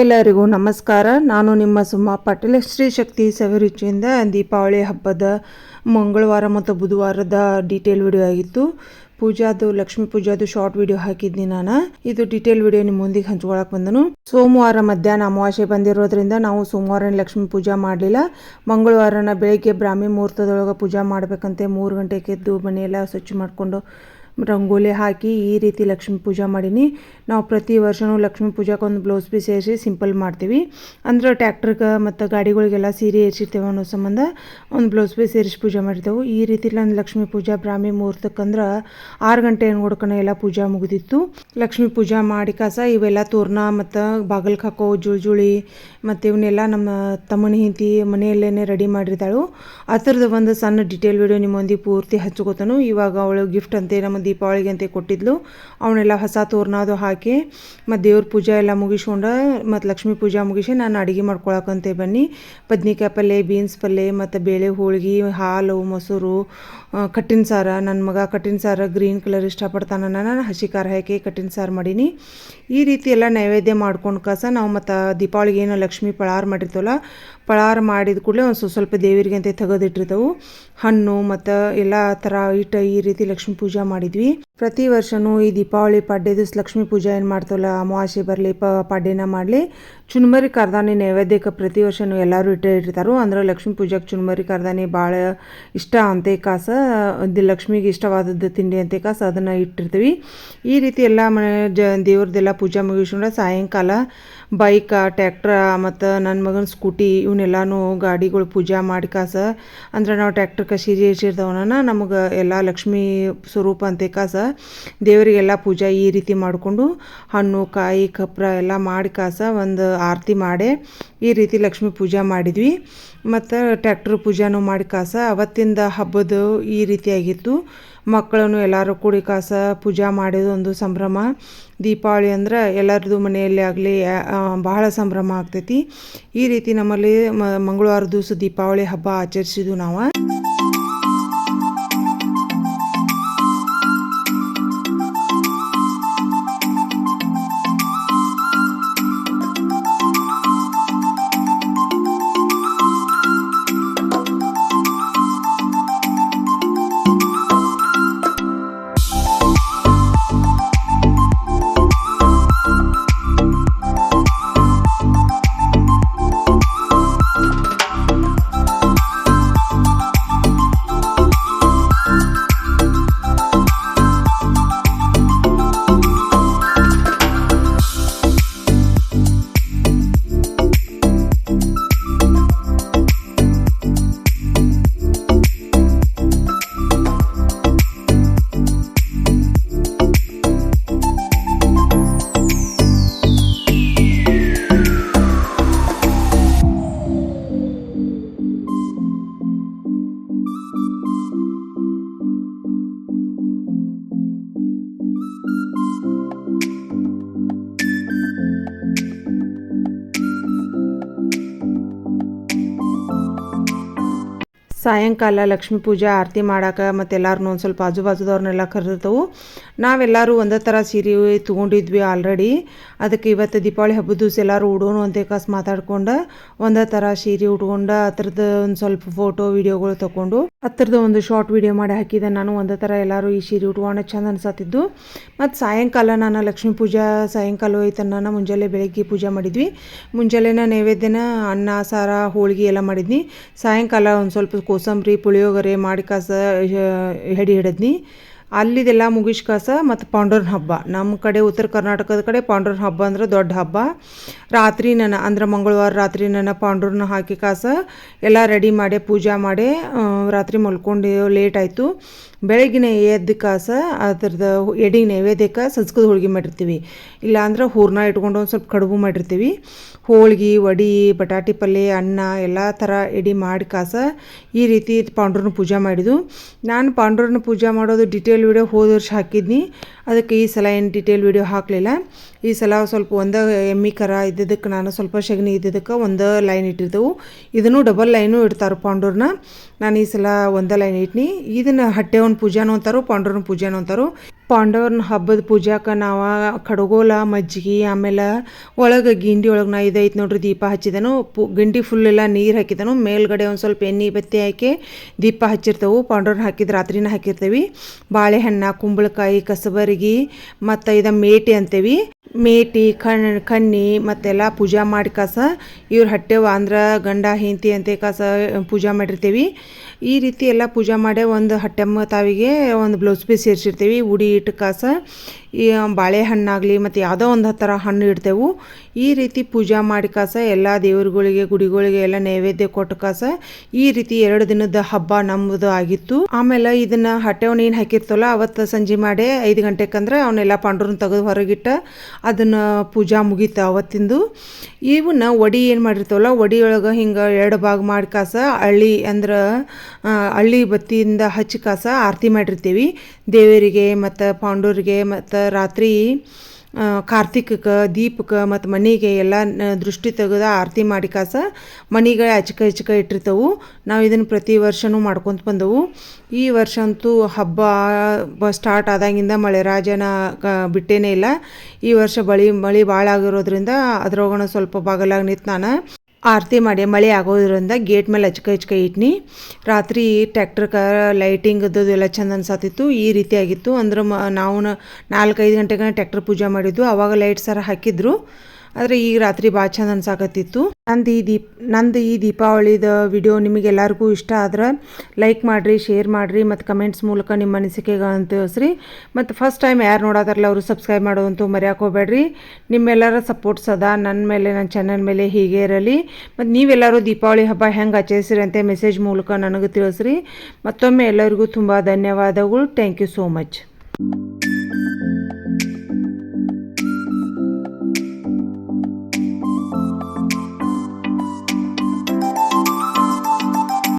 ಎಲ್ಲರಿಗೂ ನಮಸ್ಕಾರ. ನಾನು ನಿಮ್ಮ ಸುಮ್ಮ ಪಾಟೀಲ್. ಶ್ರೀ ಶಕ್ತಿ ಸವಿರುಚಿಯಿಂದ ದೀಪಾವಳಿ ಹಬ್ಬದ ಮಂಗಳವಾರ ಮತ್ತು ಬುಧವಾರದ ಡೀಟೇಲ್ ವಿಡಿಯೋ ಆಗಿತ್ತು. ಪೂಜಾದು, ಲಕ್ಷ್ಮೀ ಪೂಜಾದು ಶಾರ್ಟ್ ವಿಡಿಯೋ ಹಾಕಿದ್ನಿ ನಾನು. ಇದು ಡೀಟೇಲ್ ವಿಡಿಯೋ ನಿಮ್ಮ ಮುಂದಿಗೆ ಹಂಚ್ಕೊಳಕ್ಕೆ ಬಂದನು. ಸೋಮವಾರ ಮಧ್ಯಾಹ್ನ ಅಮಾವಾಸ್ಯೆ ಬಂದಿರೋದ್ರಿಂದ ನಾವು ಸೋಮವಾರ ಲಕ್ಷ್ಮೀ ಪೂಜಾ ಮಾಡಲಿಲ್ಲ. ಮಂಗಳವಾರನ ಬೆಳಗ್ಗೆ ಬ್ರಾಹ್ಮಿ ಮುಹೂರ್ತದೊಳಗೆ ಪೂಜಾ ಮಾಡಬೇಕಂತೆ. ಮೂರು ಗಂಟೆಗೆ ಎದ್ದು ಮನೆಯೆಲ್ಲ ಸ್ವಚ್ಛ ಮಾಡಿಕೊಂಡು ರಂಗೋಲಿ ಹಾಕಿ ಈ ರೀತಿ ಲಕ್ಷ್ಮೀ ಪೂಜೆ ಮಾಡೀನಿ. ನಾವು ಪ್ರತಿ ವರ್ಷವೂ ಲಕ್ಷ್ಮೀ ಪೂಜಾಕ್ಕೆ ಒಂದು ಬ್ಲೌಸ್ ಪೀಸ್ ಸೇರಿಸಿ ಸಿಂಪಲ್ ಮಾಡ್ತೀವಿ. ಅಂದ್ರೆ ಟ್ಯಾಕ್ಟ್ರಿಗೆ ಮತ್ತು ಗಾಡಿಗಳಿಗೆಲ್ಲ ಸೀರೆ ಏರ್ಸಿರ್ತೇವೆ ಅನ್ನೋ ಸಂಬಂಧ ಒಂದು ಬ್ಲೌಸ್ ಪೀಸ್ ಸೇರಿಸಿ ಪೂಜೆ ಮಾಡಿರ್ತೇವೆ. ಈ ರೀತಿ ನಾನು ಲಕ್ಷ್ಮೀ ಪೂಜಾ ಬ್ರಾಹ್ಮಿ ಮುಹೂರ್ತಕ್ಕಂದ್ರೆ ಆರು ಗಂಟೆ ನೋಡ್ಕೊಂಡು ಎಲ್ಲ ಪೂಜೆ ಮುಗಿದಿತ್ತು. ಲಕ್ಷ್ಮೀ ಪೂಜಾ ಮಾಡಿ ಕಾಸ ಇವೆಲ್ಲ ತೋರಣ ಮತ್ತು ಬಾಗಿಲ್ಗೆ ಹಾಕೋ ಜುಳಿ ಮತ್ತು ಇವನ್ನೆಲ್ಲ ನಮ್ಮ ತಮ್ಮನ ಹಿಂತಿ ಮನೆಯಲ್ಲೇ ರೆಡಿ ಮಾಡಿರ್ತಾಳು. ಥರದ ಒಂದು ಸಣ್ಣ ಡಿಟೇಲ್ ವಿಡಿಯೋ ನಿಮ್ಮೊಂದಿಗೆ ಪೂರ್ತಿ ಹಚ್ಕೋತಾನು. ಇವಾಗ ಅವಳು ಗಿಫ್ಟ್ ಅಂತೆ ನಮ್ಮ ದೀಪಾವಳಿಗೆ ಅಂತ ಕೊಟ್ಟಿದ್ಲು. ಅವನ್ನೆಲ್ಲ ಹೊಸ ತೋರಣ ಹಾಕಿ ಮತ್ತು ದೇವ್ರ ಪೂಜೆ ಎಲ್ಲ ಮುಗಿಸ್ಕೊಂಡು ಮತ್ತು ಲಕ್ಷ್ಮೀ ಪೂಜೆ ಮುಗಿಸಿ ನಾನು ಅಡುಗೆ ಮಾಡ್ಕೊಳಕಂತೆ ಬನ್ನಿ. ಬದ್ನಿಕಾಯಿ ಪಲ್ಯ ಬೀನ್ಸ್ ಪಲ್ಯ ಮತ್ತು ಬೇಳೆ, ಹೋಳಿಗೆ, ಹಾಲು, ಮೊಸರು ಕಟ್ಟಿನ ಸಾರ. ನನ್ನ ಮಗ ಕಟ್ಟಿನ ಸಾರ ಗ್ರೀನ್ ಕಲರ್ ಇಷ್ಟಪಡ್ತಾನ. ನಾನು ಹಸಿ ಖಾರ ಹಾಕಿ ಕಟ್ಟಿನ ಸಾರು ಮಾಡೀನಿ. ಈ ರೀತಿ ಎಲ್ಲ ನೈವೇದ್ಯ ಮಾಡ್ಕೊಂಡು ಕಸ ನಾವು ಮತ್ತು ದೀಪಾವಳಿಗೆ ಏನೋ ಲಕ್ಷ್ಮೀ ಪಳಾರ ಮಾಡಿರ್ತೀವಲ್ಲ ಪಳಾರ ಮಾಡಿದ ಕೂಡಲೇ ಒಂದು ಸ್ವಲ್ಪ ಸ್ವಲ್ಪ ದೇವರಿಗೆ ಅಂತ ತೆಗೆದಿಟ್ಟಿರ್ತೇವೆ. ಹಣ್ಣು ಮತ್ತು ಎಲ್ಲ ಥರ ಇಟ್ಟು ಈ ರೀತಿ ಲಕ್ಷ್ಮೀ ಪೂಜೆ ಮಾಡಿದ್ವಿ. ಪ್ರತಿ ವರ್ಷವೂ ಈ ದೀಪಾವಳಿ ಪಾಡ್ಯ ದಿವಸ ಲಕ್ಷ್ಮೀ ಪೂಜೆ ಏನು ಮಾಡ್ತಾವಲ್ಲ, ಅಮಾವಾಸ್ಯೆ ಬರಲಿ, ಪ, ಪಾಡ್ಯನ ಮಾಡಲಿ. ಚುನ್ಮರಿ ಕಾರ್ದಾನಿ ನೈವೇದ್ಯಕ್ಕೆ ಪ್ರತಿ ವರ್ಷವೂ ಎಲ್ಲರೂ ಇಟ್ಟೇ ಇರ್ತಾರೋ ಅಂದ್ರೆ ಲಕ್ಷ್ಮೀ ಪೂಜೆಗೆ ಚುನ್ಮರಿ ಕಾರ್ದಾನಿ ಭಾಳ ಇಷ್ಟ ಅಂತೆ ಕಾಸ ದಿ ಲಕ್ಷ್ಮಿಗೆ ಇಷ್ಟವಾದದ್ದು ತಿಂಡಿ ಅಂತೆ ಕಾಸ ಅದನ್ನು ಇಟ್ಟಿರ್ತೀವಿ. ಈ ರೀತಿ ಎಲ್ಲ ಮನೆ ಜ, ದೇವ್ರದ್ದೆಲ್ಲ ಪೂಜೆ ಮುಗಿಸ್ಕೊಂಡ್ರೆ ಸಾಯಂಕಾಲ ಬೈಕ ಟ್ಯಾಕ್ಟ್ರ ಮತ್ತು ನನ್ನ ಮಗನ ಸ್ಕೂಟಿ ಇವನ್ನೆಲ್ಲನೂ ಗಾಡಿಗಳು ಪೂಜೆ ಮಾಡಿ ಕಾಸ ಅಂದ್ರೆ ನಾವು ಟ್ಯಾಕ್ಟ್ರ್ ಕಸೀರಿ ಇರ್ಸಿರ್ತಾವನ ನಮಗೆ ಎಲ್ಲ ಲಕ್ಷ್ಮೀ ಸ್ವರೂಪ ಅಂತೆ ಕಾಸ ದೇವರಿಗೆಲ್ಲ ಪೂಜೆ ಈ ರೀತಿ ಮಾಡಿಕೊಂಡು ಹಣ್ಣು, ಕಾಯಿ, ಕಪ್ರ ಎಲ್ಲ ಮಾಡಿ ಕಾಸ ಒಂದು ಆರತಿ ಮಾಡಿ ಈ ರೀತಿ ಲಕ್ಷ್ಮಿ ಪೂಜೆ ಮಾಡಿದ್ವಿ. ಮತ್ತು ಟ್ಯಾಕ್ಟ್ರ್ ಪೂಜಾನು ಮಾಡಿ ಕಾಸ ಅವತ್ತಿಂದ ಹಬ್ಬದ ಈ ರೀತಿಯಾಗಿತ್ತು ಮಕ್ಕಳನ್ನು ಎಲ್ಲರೂ ಕೂಡಿ ಕಾಸ ಪೂಜೆ ಮಾಡಿದ ಒಂದು ಸಂಭ್ರಮ. ದೀಪಾವಳಿ ಅಂದ್ರೆ ಎಲ್ಲರದು ಮನೆಯಲ್ಲಿ ಆಗಲಿ ಬಹಳ ಸಂಭ್ರಮ ಆಗ್ತೈತಿ. ಈ ರೀತಿ ನಮ್ಮಲ್ಲಿ ಮಂಗಳವಾರ ದಿವಸ ದೀಪಾವಳಿ ಹಬ್ಬ ಆಚರಿಸಿದ್ವು ನಾವು. ಸಾಯಂಕಾಲ ಲಕ್ಷ್ಮಿ ಪೂಜೆ, ಆರತಿ ಮಾಡೋಕೆ ಮತ್ತು ಎಲ್ಲರೂ ಒಂದು ಸ್ವಲ್ಪ ಆಜು ಬಾಜುದವ್ರನ್ನೆಲ್ಲ ಕರೆದಿರ್ತವು. ನಾವೆಲ್ಲರೂ ಒಂದೇ ಥರ ಸೀರೆ ತೊಗೊಂಡಿದ್ವಿ ಆಲ್ರೆಡಿ ಅದಕ್ಕೆ ಇವತ್ತು ದೀಪಾವಳಿ ಹಬ್ಬದ ದಿವಸ ಎಲ್ಲರೂ ಉಡೋನು ಅಂತ ಕಾಸು ಮಾತಾಡ್ಕೊಂಡು ಒಂದೇ ಥರ ಸೀರೆ ಉಟ್ಕೊಂಡು ಅದ್ರದ್ದು ಒಂದು ಸ್ವಲ್ಪ ಫೋಟೋ ವೀಡಿಯೋಗಳು ತೊಗೊಂಡು ಹತ್ರದ್ದು ಒಂದು ಶಾರ್ಟ್ ವೀಡಿಯೋ ಮಾಡಿ ಹಾಕಿದೆ. ನಾನು ಒಂದೇ ಥರ ಎಲ್ಲರೂ ಈ ಸೀರೆ ಉಟ್ಕೊಂಡು ಚಂದ ಅನ್ಸತ್ತಿದ್ದು. ಮತ್ತು ಸಾಯಂಕಾಲ ನಾನು ಲಕ್ಷ್ಮೀ ಪೂಜಾ, ಸಾಯಂಕಾಲ ಹೋಯ್ತು ನಾನು ಮುಂಜಾನೆ ಬೆಳಗ್ಗೆ ಪೂಜೆ ಮಾಡಿದ್ವಿ. ಮುಂಜಾನೆನ ನೈವೇದ್ಯನ, ಅನ್ನ, ಸಾರ, ಹೋಳಿಗೆ ಎಲ್ಲ ಮಾಡಿದ್ನಿ. ಸಾಯಂಕಾಲ ಒಂದು ಸ್ವಲ್ಪ ಕೋಸಂಬರಿ, ಪುಳಿಯೋಗರೆ ಮಾಡಿ ಕಾಸ ಹೆಡಿ ಹಿಡಿದ್ನಿ. ಅಲ್ಲಿದೆಲ್ಲ ಮುಗಿಸ್ ಕಾಸ ಮತ್ತು ಪಾಂಡೂರ್ನ ಹಬ್ಬ. ನಮ್ಮ ಕಡೆ ಉತ್ತರ ಕರ್ನಾಟಕದ ಕಡೆ ಪಾಂಡೂರ್ನ ಹಬ್ಬ ಅಂದ್ರೆ ದೊಡ್ಡ ಹಬ್ಬ. ರಾತ್ರಿ ನನ್ನ, ಅಂದ್ರೆ ಮಂಗಳವಾರ ರಾತ್ರಿ ನನ್ನ ಪಾಂಡೂರ್ನ ಹಾಕಿ ಕಾಸ ಎಲ್ಲ ರೆಡಿ ಮಾಡಿ, ಪೂಜೆ ಮಾಡಿ ರಾತ್ರಿ ಮಲ್ಕೊಂಡು ಲೇಟ್ ಆಯಿತು. ಬೆಳಗಿನ ಕಾಸ, ಅದ್ರದ್ದು ಎಡಿ ನೈವೇದ್ಯಕ್ಕೆ ಸಜ್ಕದ ಹೋಳ್ಗೆ ಮಾಡಿರ್ತೀವಿ. ಇಲ್ಲಾಂದ್ರೆ ಹೂರ್ಣ ಇಟ್ಕೊಂಡು ಒಂದು ಸ್ವಲ್ಪ ಕಡುಬು ಮಾಡಿರ್ತೀವಿ. ಹೋಳಿಗೆ, ವಡಿ ಬಟಾಟಿ ಪಲ್ಯ ಅನ್ನ ಎಲ್ಲ ಥರ ಎಡಿ ಮಾಡಿ ಕಾಸ ಈ ರೀತಿ ಪಾಂಡ್ರನ ಪೂಜೆ ಮಾಡಿದ್ದು. ನಾನು ಪಾಂಡ್ರನ ಪೂಜೆ ಮಾಡೋದು ಡಿಟೇಲ್ ವೀಡಿಯೋ ಹೋದ ವರ್ಷ ಹಾಕಿದ್ನಿ. ಅದಕ್ಕೆ ಈ ಸಲ ಏನು ಡಿಟೇಲ್ ವೀಡಿಯೋ ಹಾಕಲಿಲ್ಲ. ಈ ಸಲ ಸ್ವಲ್ಪ ಒಂದೇ ಎಮ್ಮಿ ಕರ ಇದ್ದಿದ್ದಕ್ಕೆ ನಾನು ಸ್ವಲ್ಪ ಶಗಣಿ ಇದ್ದಿದ್ದಕ್ಕೆ ಒಂದು ಲೈನ್ ಇಟ್ಟಿರ್ತೇವೆ. ಇದನ್ನು ಡಬಲ್ ಲೈನು ಇಡ್ತಾರೆ ಪಾಂಡ್ರನ. ನಾನು ಈ ಸಲ ಒಂದೇ ಲೈನ್ ಇಟ್ನಿ. ಇದನ್ನು ಹಟ್ಟೆವನ್ ಪೂಜಾನು ಅಂತಾರು, ಪಾಂಡವ್ರನ ಪೂಜಾನು ಅಂತಾರು. ಪಾಂಡವ್ರನ್ನ ಹಬ್ಬದ ಪೂಜಾಕ ನಾವು ಕಡಗೋಲ, ಮಜ್ಜಿಗೆ, ಆಮೇಲೆ ಒಳಗೆ ಗಿಂಡಿ ಒಳಗೆ ನಾ ಇದೈತೆ ನೋಡ್ರಿ ದೀಪ ಹಚ್ಚಿದನು. ಪು, ಗಿಂಡಿ ಫುಲ್ ಎಲ್ಲ ನೀರು ಹಾಕಿದನು. ಮೇಲ್ಗಡೆ ಒಂದು ಸ್ವಲ್ಪ ಎಣ್ಣೆ, ಬತ್ತಿ ಹಾಕಿ ದೀಪ ಹಚ್ಚಿರ್ತವು. ಪಾಂಡವ್ರನ್ನ ಹಾಕಿದ ರಾತ್ರಿನ ಹಾಕಿರ್ತೀವಿ. ಬಾಳೆಹಣ್ಣು, ಕುಂಬಳಕಾಯಿ, ಕಸಬರಗಿ ಮತ್ತು ಇದ ಮೇಟಿ ಅಂತೇವಿ. ಮೇಟಿ, ಕಣ್ ಕಣ್ಣಿ ಮತ್ತೆಲ್ಲ ಪೂಜೆ ಮಾಡಿ ಕಾಸ ಇವ್ರು ಹಟ್ಟೆವ ಅಂದ್ರೆ ಗಂಡ, ಹೆಂಡತಿ ಅಂತ ಕಾಸ ಪೂಜೆ ಮಾಡಿರ್ತೀವಿ. ಈ ರೀತಿ ಎಲ್ಲ ಪೂಜೆ ಮಾಡೇ ಒಂದು ಹಟ್ಟೆಮ್ಮ ತಾವಿಗೆ ಒಂದು ಬ್ಲೌಸ್ ಪೀಸ್ ಸೇರಿಸಿರ್ತೀವಿ. ಉಡಿ ಇಟ್ಟು ಕಾಸ ಈ ಬಾಳೆಹಣ್ಣಾಗಲಿ ಮತ್ತು ಯಾವುದೋ ಒಂದು ಥರ ಹಣ್ಣು ಇಡ್ತೇವೆ. ಈ ರೀತಿ ಪೂಜೆ ಮಾಡಿ ಕಾಸ ಎಲ್ಲ ದೇವರುಗಳಿಗೆ, ಗುಡಿಗಳಿಗೆ ಎಲ್ಲ ನೈವೇದ್ಯ ಕೊಟ್ಟು ಕಾಸ ಈ ರೀತಿ ಎರಡು ದಿನದ ಹಬ್ಬ ನಮ್ಮದು ಆಗಿತ್ತು. ಆಮೇಲೆ ಇದನ್ನು ಹಟ್ಟೆವನ್ನ ಏನು ಹಾಕಿರ್ತಲ್ಲ ಅವತ್ತು ಸಂಜೆ ಮಾಡಿ ಐದು ಗಂಟೆಗೆ ಅಂದ್ರೆ ಅವನ್ನೆಲ್ಲ ಪಾಂಡ್ರನ್ನ ತೆಗೆದು ಹೊರಗಿಟ್ಟ ಅದನ್ನ ಪೂಜಾ ಮುಗೀತ ಅವತ್ತಿಂದು. ಇವನ್ನ ಒಡಿ ಏನು ಮಾಡಿರ್ತವಲ್ಲ ಒಡಿಯೊಳಗೆ ಹಿಂಗೆ ಎರಡು ಭಾಗ ಮಾಡಿ ಕಾಸ, ಹಳ್ಳಿ ಅಂದ್ರೆ ಹಳ್ಳಿ ಬತ್ತಿಯಿಂದ ಹಚ್ಚಿ ಕಾಸ ಆರತಿ ಮಾಡಿರ್ತೀವಿ. ದೇವರಿಗೆ ಮತ್ತು ಪಾಂಡೂರಿಗೆ ಮತ್ತು ರಾತ್ರಿ ಕಾರ್ತಿಕಕ್ಕೆ ದೀಪಕ್ಕೆ ಮತ್ತು ಮನೆಗೆ ಎಲ್ಲ ದೃಷ್ಟಿ ತೆಗೆದು ಆರತಿ ಮಾಡಿ ಕಾಸ ಮನೆಗೆ ಅಚ್ಕ ಇಚ್ಕ ಇಟ್ಟಿರ್ತವು. ನಾವು ಇದನ್ನು ಪ್ರತಿ ವರ್ಷವೂ ಮಾಡ್ಕೊತ ಬಂದವು. ಈ ವರ್ಷ ಅಂತೂ ಹಬ್ಬ ಸ್ಟಾರ್ಟ್ ಆದಾಗಿಂದ ಮಳೆ ರಾಜನ ಬಿಟ್ಟೇನೇ ಇಲ್ಲ. ಈ ವರ್ಷ ಬಳಿ, ಮಳೆ ಭಾಳ ಆಗಿರೋದ್ರಿಂದ ಅದ್ರೊಳಗಣ ಸ್ವಲ್ಪ ಬಾಗಲಾಗಿ ನಿಂತು ನಾನು ಆರತಿ ಮಾಡಿ ಮಳೆ ಆಗೋದ್ರಿಂದ ಗೇಟ್ ಮೇಲೆ ಹಚ್ಕ ಹಚ್ಕ ಇಟ್ನಿ. ರಾತ್ರಿ ಟ್ಯಾಕ್ಟರ್ಕ ಲೈಟಿಂಗ್ ಎಲ್ಲ ಚಂದ ಅನ್ಸತ್ತಿತ್ತು ಈ ರೀತಿ ಆಗಿತ್ತು. ಅಂದ್ರೆ ಮ, ನಾವು ನಾಲ್ಕೈದು ಗಂಟೆಗೆ ಟ್ಯಾಕ್ಟರ್ ಪೂಜೆ ಮಾಡಿದ್ದು ಅವಾಗ ಲೈಟ್ ಸರ ಹಾಕಿದ್ರು. ಆದರೆ ಈಗ ರಾತ್ರಿ ಭಾಳ ಚಂದ ಅನ್ಸಾಕತ್ತಿತ್ತು. ನಂದು ಈ ದೀಪ್ ನಂದು ಈ ದೀಪಾವಳಿದ ವಿಡಿಯೋ ನಿಮಗೆಲ್ಲರಿಗೂ ಇಷ್ಟ ಆದ್ರೆ ಲೈಕ್ ಮಾಡಿರಿ ಶೇರ್ ಮಾಡಿರಿ ಮತ್ತು ಕಮೆಂಟ್ಸ್ ಮೂಲಕ ನಿಮ್ಮ ಅನಿಸಿಕೆಗಳನ್ನು ತಿಳಿಸ್ರಿ. ಮತ್ತು ಫಸ್ಟ್ ಟೈಮ್ ಯಾರು ನೋಡೋದಾರಲ್ಲ ಅವರು ಸಬ್ಸ್ಕ್ರೈಬ್ ಮರೆಯೋಕೆ ಹೋಗ್ಬೇಡ್ರಿ. ನಿಮ್ಮೆಲ್ಲರ ಸಪೋರ್ಟ್ಸ್ ಅದ ನನ್ನ ಮೇಲೆ ನನ್ನ ಚಾನಲ್ ಮೇಲೆ ಹೀಗೆ ಇರಲಿ. ಮತ್ತು ನೀವೆಲ್ಲರೂ ದೀಪಾವಳಿ ಹಬ್ಬ ಹೆಂಗೆ ಆಚರಿಸಿರಿ ಅಂತ ಮೆಸೇಜ್ ಮೂಲಕ ನನಗೆ ತಿಳಿಸ್ರಿ. ಮತ್ತೊಮ್ಮೆ ಎಲ್ಲರಿಗೂ ತುಂಬ ಧನ್ಯವಾದಗಳು. Thank you so much